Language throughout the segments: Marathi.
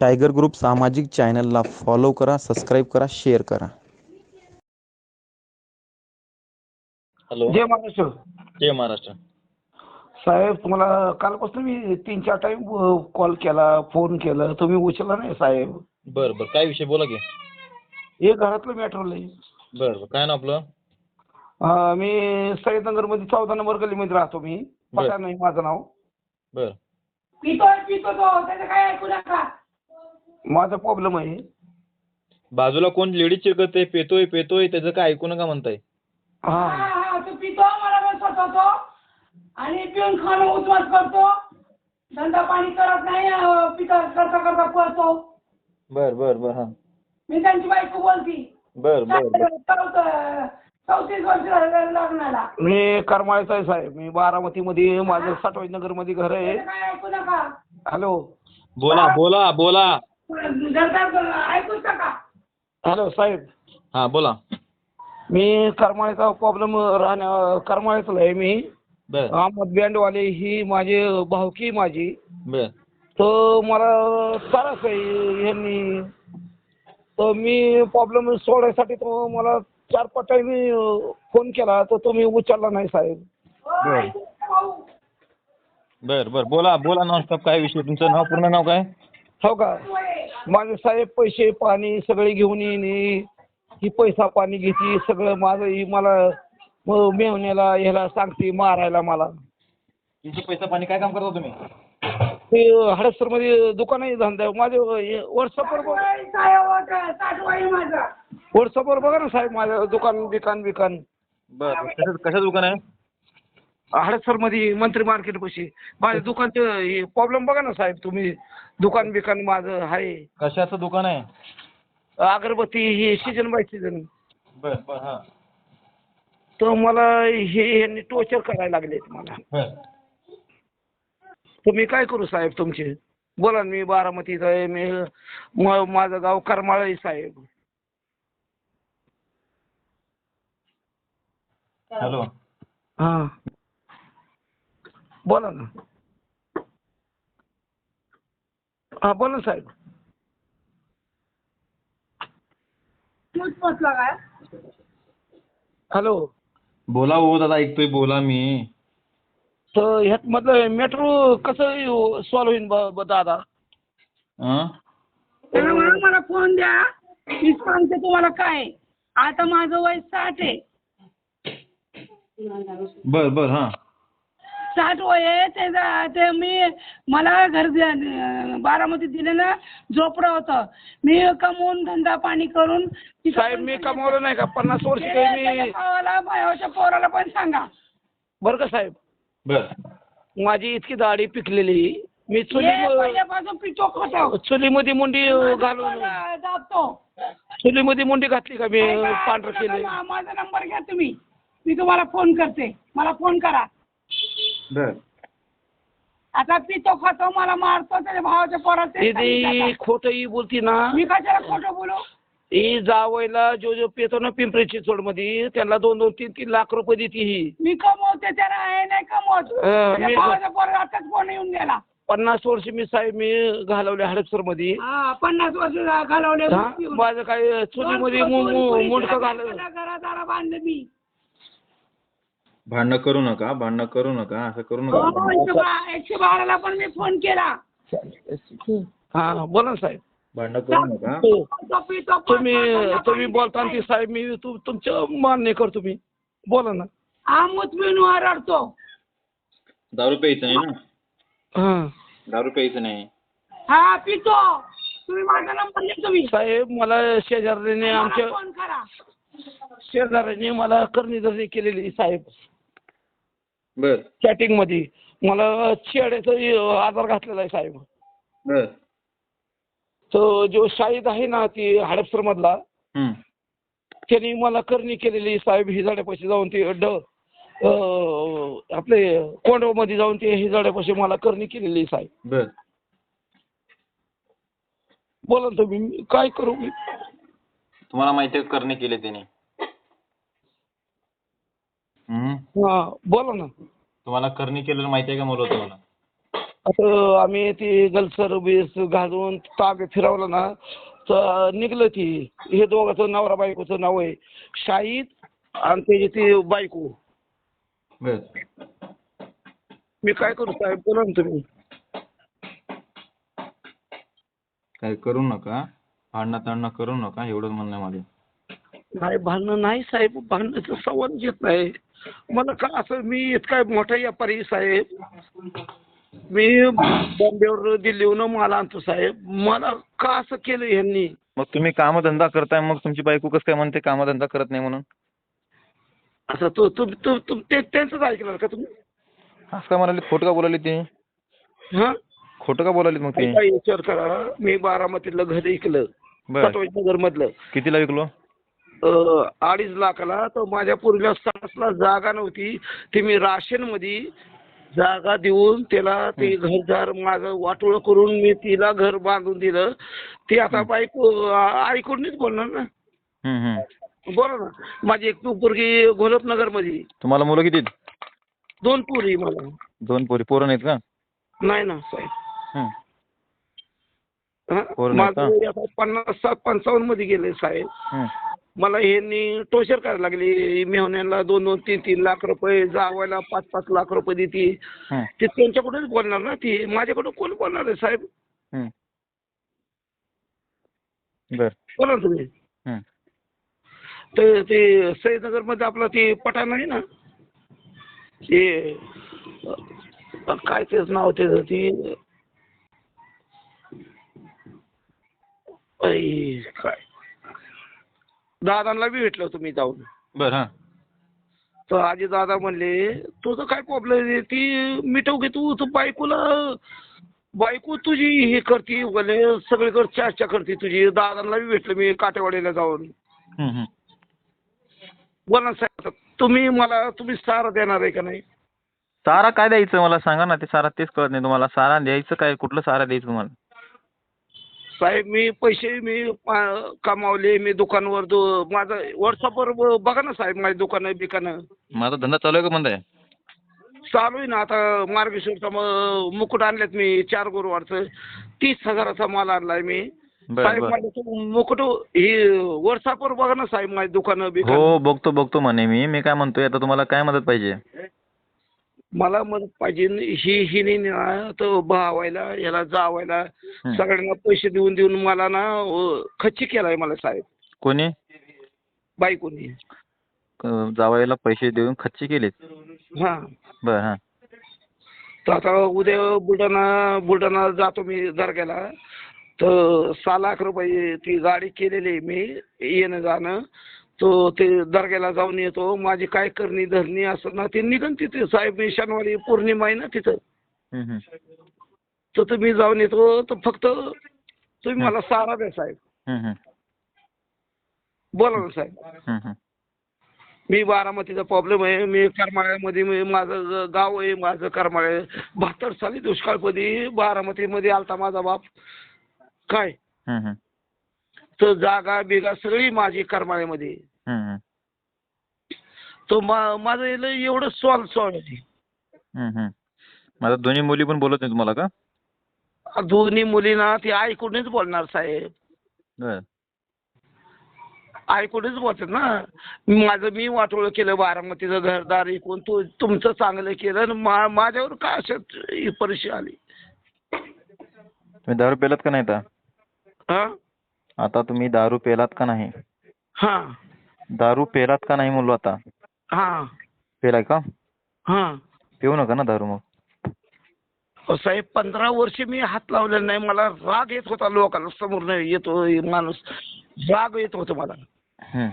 टायगर ग्रुप सामाजिक चॅनलला फॉलो करा सबस्क्राईब करा शेअर करा. हॅलो. जय महाराष्ट्र. जय महाराष्ट्र. साहेब तुम्हाला कालपासून मी तीन चार टाइम कॉल केला फोन केला. तुम्ही उचलला नाही साहेब. बरं बरं. काय विषय? बोला की. हे घरातलं मॅटर लय बरं बरं. काय ना आपलं? अं, मी सय्यदनगरमध्ये चौदा नंबर गलीमध्ये राहतो मी. बर. पठाण नाही माझं नाव. बरं. पितोय पितो तो. त्याचं काय ऐकू नका. माझा प्रॉब्लेम आहे. बाजूला कोण लेडीज चिरकते पेतोय पेतोय त्याचं काय ऐकू नका म्हणताय. हा. तू पितो मला पण स्वतःतो आणि पिऊन खाणं उचमत करतो. धंदा पाणी करत नाही अं, पिता करता करता पळतो. बरं बरं बरं हां. मी त्यांची बायको बोलती. बरं बरं बरं. चौथ- चौतीस वर्ष झालं लग्नाला. मी करमाळ्याचा आहे साहेब मी बारामतीमध्ये माझं साठवाई नगरमध्ये घर आहे. त्याचं काय ऐकू नका. हॅलो. बोला बोला बोला. हॅलो साहेब. हां बोला. मी करमाळ्याचा प्रॉब्लेम राहण्या करमाळ्यातला आहे मी. बरं. अहमद बँडवाले ही माझी भावकी माझी. बरं. तर मला त्रास आहे यांनी तर मी प्रॉब्लेम सोडायसाठी तो मला चार पाच टाइम फोन केला तर तुम्ही उचलला नाही साहेब. हो, भाऊ. बरं बरं. बोला बोला नॉनस्टॉप काय विषय? तुमचं नाव पूर्ण नाव काय? हो का? माझे साहेब पैसे पाणी सगळे घेऊन येईन. ही पैसा पाणी घेते सगळं माझं ही मला म- मेवण्याला ह्याला सांगते मारायला मला. पैसा पाणी काय काम करता तुम्ही? ते हडपसरमध्ये दुकान आहे. धंदा माझे व्हॉट्सअपवर बघा. व्हॉट्सअपवर बघा ना साहेब माझं दुकान बिकान बिकान. बरं बरं कशा कशा दुकान आहे? हडपसरमध्ये मंत्री मार्केट पाशी. माझ्या दुकानचं प्रॉब्लेम बघा ना साहेब तुम्ही. दुकान बिकान माझं आहे कशाचं दुकान आहे? अगरबत्ती ही सीजन बाय सीजन बरं बरं हां. तर मला हे यांनी टोचर करायला लागले मला. बरं. तर मी काय करू साहेब तुमचे? बोला ना, मी बारामतीचा आहे मी म- माझं गाव करमाळ आहे साहेब. हॅलो. हां. बोला ना. हां बोला ना साहेब. तूच पोचला काय? हॅलो. बोला हो दादा ऐकतोय बोला मी. तर ह्यात मधलं मेट्रो कसं सॉल्व होईल ब ब- दादा? हां म्हणा मला फोन द्या. मी सांगते तुम्हाला काय आता माझं वय साठ आहे. बरं बरं हां. साठ वय आहे त्याचा ते मी मला घर दे- बारामतीत दिलेलं झोपडं होतं. मी कमवून धंदा पाणी करून साहेब मी कमावलं नाही का? पन्नास वर्ष काही मी भावाला भावाच्या पोराला पण सांगा. बरं का साहेब? बरं. माझी इतकी दाढी पिकलेली. मी हे चुली पहिल्यापासून चुलीमध्ये मुंडी घालून. जातो चुलीमध्ये मुंडी घातली का मी पांढरं केलं माझा नंबर घ्या तुम्ही. मी तुम्हाला फोन करते. मला फोन करा. बरं. आता पितो खातो मला मारतो त्याच्या भावाच्या पोराचे दीदी खोटही बोलती ना. मी कशाला खोटं बोलू? ही जावयला जो जो पेतो ना पिंपरी चिंचवडमध्ये त्यांना दोन दोन तीन तीन लाख रुपये देते ही. मी कमवते त्याला आहे नाही कमवत. त्याच्या मी- भावाच्या आताच फोन येऊन गेला? पन्नास वर्ष मी साहेब मी घालवले हडपसरमध्ये हा पन्नास वर्ष घालवले हा, माझं काय चुलीमध्ये मुंडकं घालवलं. घरादारा बांधले. मी भांडणं करू नका भांडणं करू नका असं करू हो, नका एकशे बा- एकशे बाराला पण मी फोन केला. हा बोला ना साहेब. भांडणं करू नका. हो. तुम्ही तुम्ही बोलता ते साहेब मी तू तुमचं मान्य करतो मी. बोला ना. हा मुतबिन रडतो. दारू प्यायचं नाही ना? हा. दारू प्यायचं नाही. हा पितो. तुम्ही माझा नंबर तुम्ही. साहेब मला शेजाऱ्याने आमच्या फोन करा. शेजाऱ्याने मला करणी केलेली साहेब. बर. चॅटिंगमध्ये. मला चेड्याचा आधार घातलेला आहे साहेब. बर. तो जो शाहीद आहे ना ती हडपसर मधला. त्यांनी मला करणी केलेली साहेब. हिजाड्यापाशी जाऊन ते ड आपले कोंडवमध्ये जाऊन ते हिजाड्यापाशी मला करणी केलेली साहेब. बर. बोला ना तुम्ही मी काय करू? मी तुम्हाला माहिती आहे करणे केले त्याने. हा बोला ना. तुम्हाला करणे केलेलं माहिती आहे का मुलं तुम्हाला? असं आम्ही ती गलसर बीस घालून ताग फिरवलं ना तर निघलं ती. हे दोघांचं नवरा बायकोचं नाव आहे शाहीद आणि त्याची ती बायको. बर. मी काय करू साहेब बोला ना तुम्ही. काय करू नका. भांडणं तांडणं करू नका. एवढंच म्हणणं आहे माझं. नाही भांडणं नाही साहेब. भांडण्याचं संवाद येत नाही. मला का असं मी इतका मोठा व्यापारी साहेब. मी बॉम्बेवर दिल्लीहून माल आणतो साहेब. मला का असं केलं ह्यांनी? मग तुम्ही कामधंदा करताय मग तुमची बायको कसं काय म्हणते कामधंदा करत नाही म्हणून? असं तो तुम तुम तुम ते त्यांचंच ऐकणार का तुम्ही? असं का म्हणाले खोटं का बोलाली ती? हां? खोटं का बोलाली मग ती? विचार करा मी बारामतीतलं घर ऐकलं बर. नगर मधलं कितीला विकलो? अडीच लाखाला तर माझ्या पूर्वीला सासला जागा नव्हती. ते मी राशनमध्ये जागा देऊन त्याला ते घरदार माझं वाटोळं करून मी तिला घर बांधून दिलं. ते आता बायको अं, ऐकूनच बोलणार ना. बोला ना. माझी एक पोरगी गोलपनगरमध्ये तुम्हाला मुलं किती आहेत? दोन पोरी मला. दोन पोरी. पोरं नाहीत का? नाही ना साहेब. माझं पन्नास सात पंचावन्नमध्ये गेले साहेब. मला ह्यांनी टोचर करायला लागली. मेहण्याला दोन दोन तीन तीन लाख रुपये जावायला पाच पाच लाख रुपये देते. ते त्यांच्याकडेच बोलणार ना ती. माझ्याकडे कोण बोलणार आहे साहेब. बर. बोला ना तुम्ही. तर ते सैदनगरमध्ये आपलं ते पठाण आहे ना? ते अं, काय तेच नाव त्याचं ती? ऐ, काय? दादांना बी भेटलो तुम्ही जाऊन. बर हा. तर आजी दादा म्हणले तुझं काय प्रॉब्लेम आहे? ती मिटव घे तू तू बायकोला बायको तुझी हे करते बोले सगळीकडे चर्चा करते तुझी. दादांना बी भेटलं मी काटेवाडीला जाऊन. बोला ना साहेब तुम्ही मला तुम्ही सारा देणार आहे का नाही? सारा काय द्यायचं मला सांगा ना ते सारा तेच कळत नाही तुम्हाला. सारा द्यायचं काय? कुठलं सारा द्यायचं तुम्हाला? साहेब मी पैसे मी कमावले मी दुकानवर दो माझं व्हॉट्सअपवर बघा ना साहेब माझी दुकानं बिकानं. माझा धंदा चालू आहे का बंद आहे? चालू आहे ना आता मार्गेश्वरचा मुकुट आणलेत मी चार गुरुवारचं. तीस हजाराचा माल आणलाय मी. साहेब माझं मुकुट ही व्हॉट्सअपवर बघा ना साहेब माझी दुकानं बिकानं. हो बघतो बघतो म्हणे मी. मी काय म्हणतोय आता तुम्हाला काय मदत पाहिजे? मला मदत पाहिजे ही ही नाही ना भावायला याला जावायला सगळ्यांना पैसे देऊन देऊन मला ना खच्ची केलाय मला साहेब. कोणी? बायकोनी जावयाला पैसे देऊन खच्ची केलीत? हा. बर हा. तर आता उद्या बुलढाणा बुलढाणा जातो मी दर्ग्याला. तर सहा लाख रुपये ती गाडी केलेली आहे मी येणं जाणं तो ते दर्ग्याला जाऊन येतो माझी काय करणी धरणी असं ना ते निघन तिथे साहेब मी शनिवारी पौर्णिमा आहे ना तिथं. तर तुम्ही जाऊन येतो तर फक्त तुम्ही मला सारा द्या साहेब. बोला ना साहेब. मी बारामतीचा प्रॉब्लेम आहे मी करमाळ्यामध्ये माझं गाव आहे माझं करमाळे बहात्तर साली दुष्काळपदी बारामतीमध्ये आलता माझा बाप काय. तर जागा बिगा सगळी माझी करमाळ्यामध्ये. तो मा माझं याला एवढं सॉल्व सॉल्व. माझ्या दोन्ही मुली पण बोलत नाही तुम्हाला का? दोन्ही मुलींना ती ऐकूनच बोलणार साहेब. बर. ऐकूनच बोलतात ना. माझं मी वाटोळं केलं बारामतीचं घरदार ऐकून तू तुमचं चांगलं केलं आणि मा माझ्यावर काय अशात परिस्थिती आली? तुम्ही दारू पेलात का नाही आता? हा? आता तुम्ही दारू पेलात का नाही? हा. दारू पेलात का नाही म्हणलो आता? हा. पेलाय का? हा. पिऊ नका ना दारू मग. अहो, साहेब पंधरा वर्ष मी हात लावलेला नाही. मला राग येत होता लोकांना. समोर येतो माणूस. राग येत होता मला. हम्म.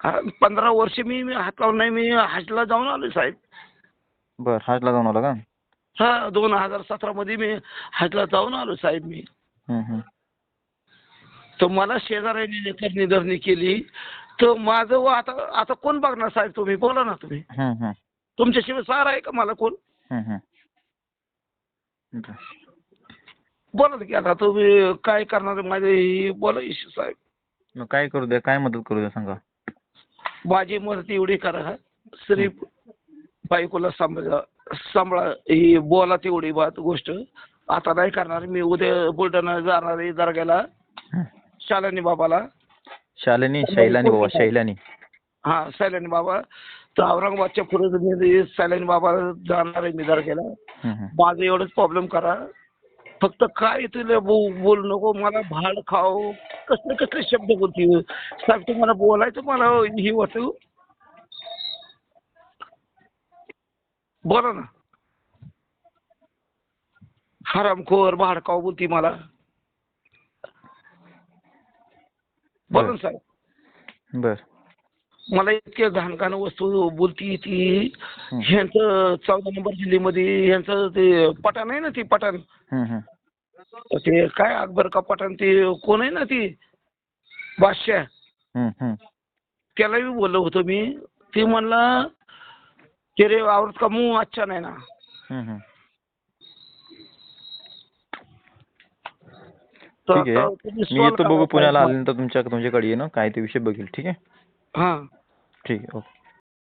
कारण पंधरा वर्ष मी मी हात लावला नाही. मी हजला जाऊन आलो साहेब. बर हाजला जाऊन आला का? हा दोन हजार सतरा मध्ये मी हजला जाऊन आलो साहेब मी. हम्म, हम्म. तर मला शेजाऱ्याने करणी धरणी केली. तर माझं व आता आता कोण बघणार साहेब तुम्ही? बोला ना तुम्ही. तुमच्याशिवाय सारा आहे का मला कोण. बोला की आता तुम्ही काय करणार माझे ही बोला इशू साहेब. काय करू द्या? काय मदत करू द्या सांगा? माझी मदत एवढी करा श्री बायकोला सांभाळा सांभाळा. ही बोला तेवढी बात गोष्ट. आता नाही करणार मी उद्या बुलढाणा जाणार आहे दर्ग्याला. शालिनी बाबाला. शालिनी शैलानी बाबा शैलानी. हा सैलानी बाबा. तर औरंगाबादच्या पुढे मी सैलानी बाबा जाणार आहे हं, हं. माझं एवढंच प्रॉब्लेम करा. फक्त काय तुला बोलू नको मला भाड खाऊ. कसले कसले शब्द बोलते? साहेब तुम्हाला बोलायचं मला ही होतं. बोला ना. हरामखोर भाडकाव बोलती मला. बोला ना साहेब बर. मला इतके घाणघाण वस्तू बोलती ती. ह्यांचं चौदा नंबर जिल्ह्यामध्ये ह्यांचं ते पठाण आहे ना ती पठाण. ते काय अकबर का पठाण? ते कोण आहे ना ती? बादशाह. त्यालाही बोललो होतो मी. ती म्हणला तेरे औरत का? मुंह अच्छा नाही ना हं, हं. तर ठीक आहे मी येतो बघू पुण्याला. आल्यानंतर तुमच्या तुमच्याकडे येईन. काय ते विषय बघील ठीक आहे हा ठीक आहे ओके